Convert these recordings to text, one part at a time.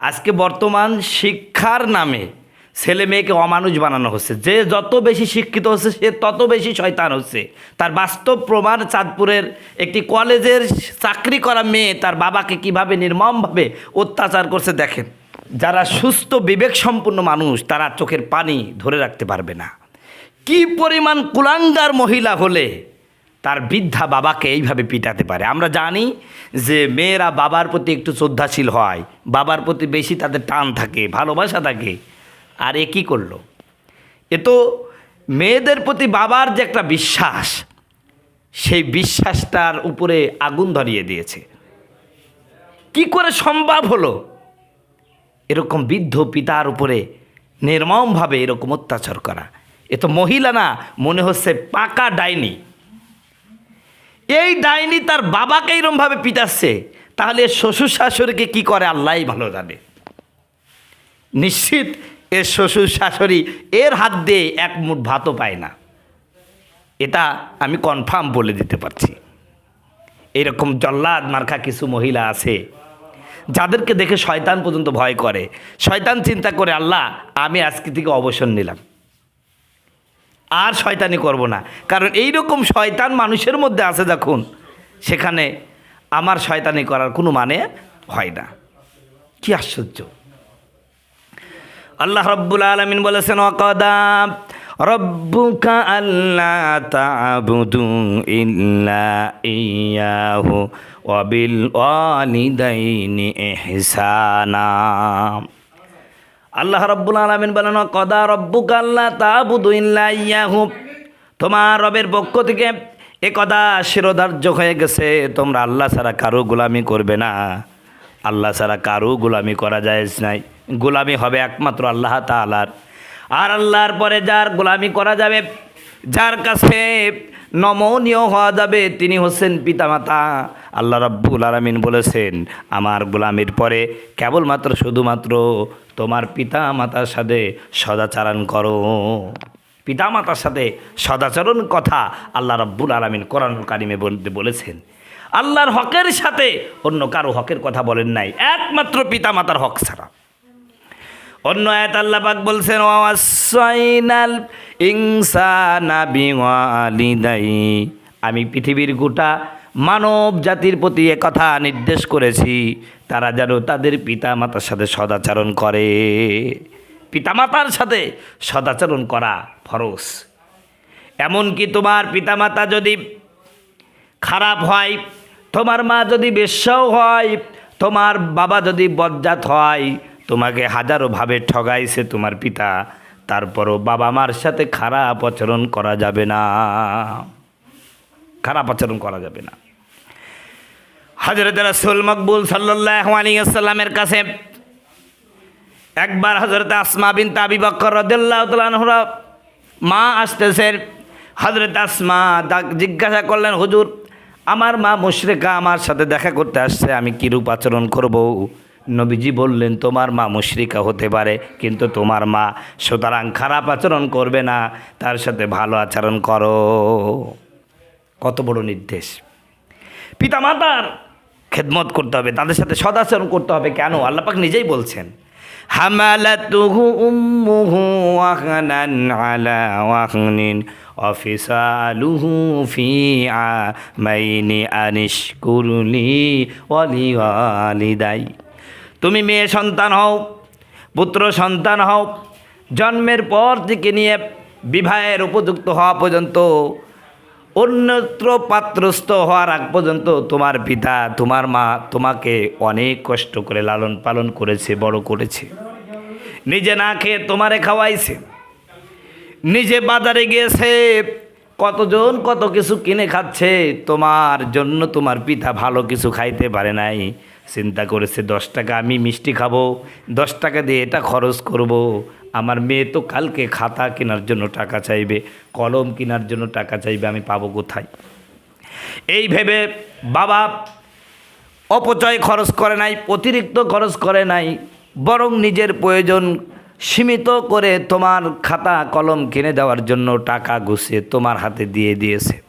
আজকে বর্তমান শিক্ষার নামে ছেলে মেয়েকে অমানুষ বানানো হচ্ছে। যে যত বেশি শিক্ষিত হচ্ছে, সে তত বেশি শয়তান হচ্ছে। তার বাস্তব প্রমাণ চাঁদপুরের একটি কলেজের চাকরি করা মেয়ে তার বাবাকে কীভাবে নির্মমভাবে অত্যাচার করছে দেখেন। যারা সুস্থ বিবেক সম্পন্ন মানুষ, তারা চোখের পানি ধরে রাখতে পারবে না। কি পরিমাণ কুলাঙ্গার মহিলা হলে তার বৃদ্ধা বাবাকে এইভাবে পিটাতে পারে? আমরা জানি যে মেয়েরা বাবার প্রতি একটু শ্রদ্ধাশীল হয়, বাবার প্রতি বেশি তাদের টান থাকে, ভালোবাসা থাকে। আর এ কী করল? এ তো মেয়েদের প্রতি বাবার যে একটা বিশ্বাস, সেই বিশ্বাসটার উপরে আগুন ধরিয়ে দিয়েছে। কি করে সম্ভব হলো? এরকম বৃদ্ধ পিতার উপরে নির্মমভাবে এরকম অত্যাচার করা। এ তো মহিলা না, মনে হচ্ছে পাকা ডাইনি। এই ডাইনি তার বাবাকে এরমভাবে পিটাচ্ছে, তাহলে শ্বশুর শাশুড়িকে কি করে আল্লাহই ভালো জানে? নিশ্চিত এর শ্বশুর শাশুড়ি এর হাত দিয়ে এক মুঠ ভাতও পায় না। এটা আমি কনফার্ম বলে দিতে পারছি। এরকম জল্লাদ মার্কা কিছু মহিলা আছে, যাদেরকে দেখে শয়তান পর্যন্ত ভয় করে। শয়তান চিন্তা করে, আল্লাহ, আমি আজকে থেকে অবসর নিলাম। আর শয়তানি করব না। কারণ এই রকম শয়তান মানুষের মধ্যে আছে যখন, সেখানে আমার শয়তানি করার কোনো মানে হয় না। কি আশ্চর্য। আল্লাহ রব্বুল আলমিন বলেছেন অকদাম রব্বুকা আল্লাহ তাবুদু ইল্লা ইয়াহু ওয়াবিল ওয়ালিদাইনি ইহসানা। আল্লাহ রব্বুল আলমিন বলেন, কদা রব্বুক আল্লাহ তাবুদু ইল্লা ইয়াহু? তোমার রবের পক্ষ থেকে এ কদা শিরোধার্য হয়ে গেছে। তোমরা আল্লাহ ছাড়া কারও গোলামি করবে না। আল্লাহ ছাড়া কারও গোলামি করা যায় নাই। গোলামি হবে একমাত্র আল্লাহ তালার আর আল্লাহর পরে যার গোলামি করা যাবে, যার কাছে নমনীয় হওয়া যাবে, তিনি হচ্ছেন পিতামাতা। আল্লাহ রাব্বুল আলমিন বলেছেন, আমার গোলামির পরে কেবলমাত্র শুধুমাত্র তোমার পিতা মাতার সাথে সদাচারণ করো। পিতা মাতার সাথে সদাচরণ কথা আল্লাহ রাব্বুল আলমিন কোরআন কারিমে বলেছেন। আল্লাহর হকের সাথে অন্য কারও হকের কথা বলেন নাই, একমাত্র পিতা মাতার হক ছাড়া। অন্য আয়াত আল্লাহ বলছেন, ওয়াসাইনাল আমি পৃথিবীর গোটা মানব জাতির প্রতি কথা নির্দেশ করেছি, তারা যেন তাদের পিতা মাতার সাথে সদাচরণ করে। পিতামাতার সাথে সদাচরণ করা ফরজ। এমনকি তোমার পিতামাতা যদি খারাপ হয়, তোমার মা যদি বেশ্যাও হয়, তোমার বাবা যদি বজ্জাত হয়, তোমাকে হাজারোভাবে ঠগাইছে তোমার পিতা, তারপরও বাবা মার সাথে খারাপ আচরণ করা যাবে না। খারাপ আচরণ করা যাবে না। হজরত রাসুল মকবুল সাল্লাহ কাছে একবার হজরত আসমা বিন তাবি বক্কর রদুল্লাহ তালহরা মা আসতেছেন হজরত আসমা জিজ্ঞাসা করলেন, হুজুর, আমার মা মুশরেকা আমার সাথে দেখা করতে আসছে, আমি কীরূপ আচরণ করব? নবীজি বললেন, তোমার মা মুশরিকা হতে পারে, কিন্তু তোমার মা সুতরাং খারাপ আচরণ করবে না, তার সাথে ভালো আচরণ করো। কত বড় নির্দেশ। পিতামাতার খেদমত করতে হবে, তাদের সাথে সদাচরণ করতে হবে। কেন? আল্লাপাক নিজেই বলছেন, হামালাতুহু অফিসালুহু ফি তুমি মেয়ে সন্তান হও, পুত্র সন্তান হও, জন্মের পর থেকে নিয়ে বিবাহের উপযুক্ত হওয়া পর্যন্ত অন্যত্র পাত্রস্থ হওয়ার আগ পর্যন্ত তোমার পিতা, তোমার মা তোমাকে অনেক কষ্ট করে লালন পালন করেছে, বড় করেছে। নিজে না খেয়ে তোমারে খাওয়াইছে। নিজে বাজারে গিয়েছে, কতজন কত কিছু কিনে খাচ্ছে, তোমার জন্য তোমার পিতা ভালো কিছু খাইতে পারে নাই। চিন্তা করেছে, দশ টাকা আমি মিষ্টি খাব, দশ টাকা দিয়ে এটা খরচ করব। আমার মেয়ে তো কালকে খাতা কেনার জন্য টাকা চাইবে, কলম কেনার জন্য টাকা চাইবে, আমি পাবো কোথায়? এই ভেবে বাবা অপচয় খরচ করে নাই, অতিরিক্ত খরচ করে নাই, বরং নিজের প্রয়োজন সীমিত করে তোমার খাতা, কলম কিনে দেওয়ার জন্য টাকা গুছিয়ে তোমার হাতে দিয়ে দিয়েছে।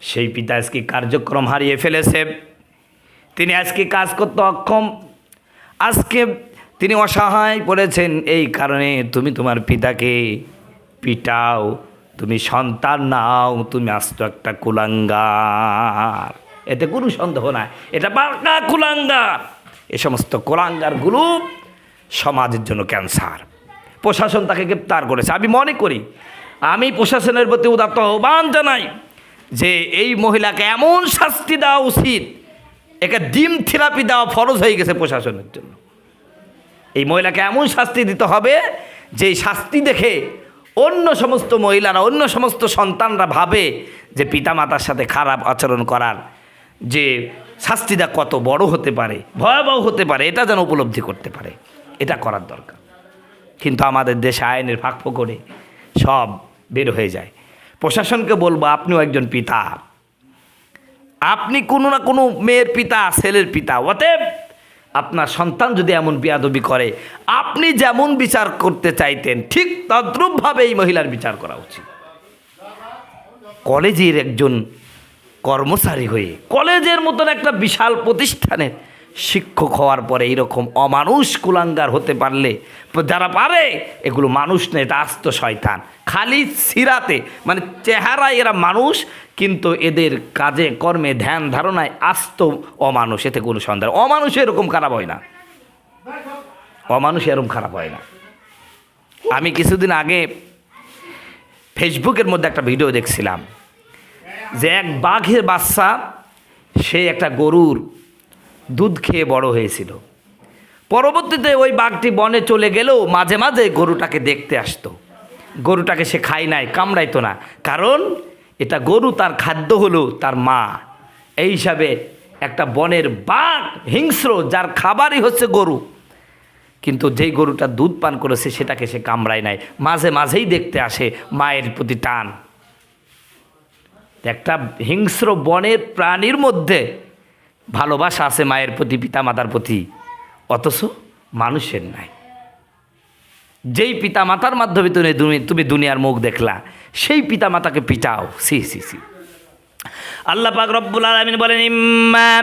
সেই পিতা আজকে কার্যক্রম হারিয়ে ফেলেছে। তিনি আজকে কাজ করতে অক্ষম। আজকে তিনি অসহায় পড়েছেন এই কারণে তুমি তোমার পিতাকে পিটাও, তুমি সন্তান নাও, তুমি আস্ত একটা কুলাঙ্গার। এতে কোনো সন্দেহ নাই। এটা পাকা কুলাঙ্গার। এ সমস্ত কুলাঙ্গারগুলো সমাজের জন্য ক্যান্সার। প্রশাসন তাকে গ্রেপ্তার করেছে। আমি মনে করি, আমি প্রশাসনের প্রতি উদাত্ত আহ্বান জানাই যে এই মহিলাকে এমন শাস্তি দেওয়া উচিত, একে ডিম থেরাপি দেওয়া ফরজ হয়ে গেছে প্রশাসনের জন্য। এই মহিলাকে এমন শাস্তি দিতে হবে যে শাস্তি দেখে অন্য সমস্ত মহিলারা, অন্য সমস্ত সন্তানরা ভাবে যে পিতামাতার সাথে খারাপ আচরণ করার যে শাস্তিটা কত বড় হতে পারে, ভয়াবহ হতে পারে, এটা যেন উপলব্ধি করতে পারে। এটা করার দরকার। কিন্তু আমাদের দেশে আইনের ফাঁক করে সব বের হয়ে যায়। প্রশাসনকে বলব, আপনিও একজন পিতা। আপনি কোনো না কোনো মেয়ের পিতা, ছেলের পিতা অতএব আপনার সন্তান যদি এমন বিয়াদবি করে, আপনি যেমন বিচার করতে চাইতেন, ঠিক তদ্রুপভাবে এই মহিলার বিচার করা উচিত। কলেজের একজন কর্মচারী হয়ে, কলেজের মতন একটা বিশাল প্রতিষ্ঠানের শিক্ষক হওয়ার পরে এইরকম অমানুষ কুলাঙ্গার হতে পারলে যারা পারে, এগুলো মানুষ নেই এটা আস্ত শয়তান। খালি সিরাতে মানে চেহারায় এরা মানুষ, কিন্তু এদের কাজে, কর্মে, ধ্যান ধারণায় আস্ত অমানুষ, এতে কোনো সন্দেহ অমানুষ এরকম খারাপ হয় না। অমানুষ এরকম খারাপ হয় না। আমি কিছুদিন আগে ফেসবুকের মধ্যে একটা ভিডিও দেখছিলাম, যে এক বাঘের বাচ্চা, সে একটা গরুর দুধ খেয়ে বড় হয়েছিল। পরবর্তীতে ওই বাঘটি বনে চলে গেলেও মাঝে মাঝে গরুটাকে দেখতে আসতো। গরুটাকে সে খাই নাই, কামড়াইতো না। কারণ এটা গরু তার খাদ্য হলো তার মা। এই হিসাবে একটা বনের বাঘ হিংস্র, যার খাবারই হচ্ছে গরু। কিন্তু যেই গরুটা দুধ পান করেছে, সেটাকে সে কামড়ায় নাই। মাঝে মাঝেই দেখতে আসে মায়ের প্রতি টান। একটা হিংস্র বনের প্রাণীর মধ্যে ভালোবাসা আছে মায়ের প্রতি পিতা মাতার প্রতি, অথচ মানুষের নাই। যেই পিতা মাতার মাধ্যমে তুমি তুমি- দুনিয়ার মুখ দেখলা, সেই পিতা মাতাকে পিটাও। সি সি সি। আল্লাহ পাক রব্বুল আলামিন বলেন, ইম্মা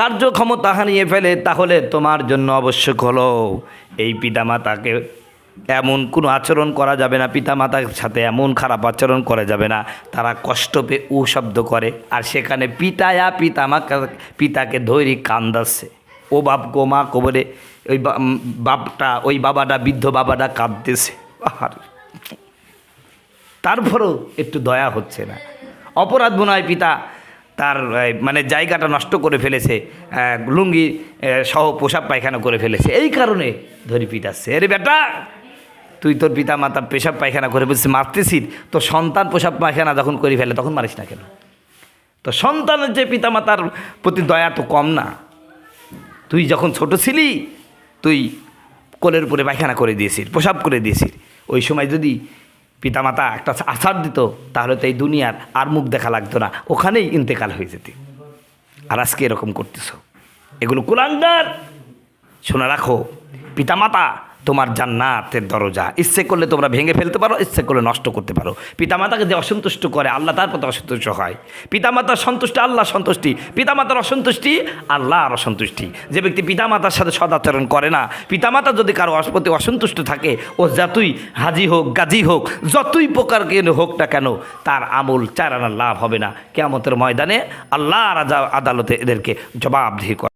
কার্যক্ষমতা হারিয়ে ফেলে, তাহলে তোমার জন্য আবশ্যক হলো এই পিতামাতাকে এমন কোনো আচরণ করা যাবে না, পিতামাতার সাথে এমন খারাপ আচরণ করা যাবে না। তারা কষ্ট পেয়ে উ শব্দ করে, আর সেখানে পিতায়া পিতামাকে, পিতাকে ধৈর্য কান্দাচ্ছে। ও বাপ গো মা কবরে ওই বাপটা, ওই বাবাটা, বৃদ্ধ বাবাটা কাঁদতেছে। আর তারপরেও একটু দয়া হচ্ছে না। অপরাধ মনে হয় পিতা তার মানে জায়গাটা নষ্ট করে ফেলেছে লুঙ্গি সহ পোশাক পায়খানা করে ফেলেছে। এই কারণে ধরি পিটাচ্ছে আরে বেটা, তুই তোর পিতা মাতা পেশাব পায়খানা করে বলছিস মারতেছিস তো সন্তান পোশাক পায়খানা যখন করে ফেলে তখন মারিস না কেন? তো সন্তানের যে পিতা মাতার প্রতি দয়া তো কম না। তুই যখন ছোট ছিলি, তুই কোলের উপরে পায়খানা করে দিয়েছিস প্রসাব করে দিয়েছিস। ওই সময় যদি পিতামাতা একটা আসার দিত, তাহলে তো এই দুনিয়ার আর মুখ দেখা লাগতো না। ওখানেই ইন্তেকাল হয়ে যেত। আর আজকে এরকম করতেছ। এগুলো কুলাঙ্গার। শোনা রাখো, পিতামাতা তোমার জান্নাতের দরজা। ইচ্ছে করলে তোমরা ভেঙে ফেলতে পারো, ইচ্ছে করলে নষ্ট করতে পারো। পিতামাতাকে যে অসন্তুষ্ট করে, আল্লাহ তার প্রতি অসন্তুষ্ট হয়। পিতামাতার সন্তুষ্টি আল্লাহ সন্তুষ্টি, পিতামাতার অসন্তুষ্টি আল্লাহ আর অসন্তুষ্টি। যে ব্যক্তি পিতামাতার সাথে সদাচরণ করে না, পিতামাতা যদি কারও প্রতি অসন্তুষ্ট থাকে, ও যতই হাজি হোক, গাজী হোক, যতই প্রকার হোক না কেন, তার আমল চারানার লাভ হবে না। কেয়ামতের ময়দানে আল্লাহ রাজা আদালতে এদেরকে জবাবদিহি করা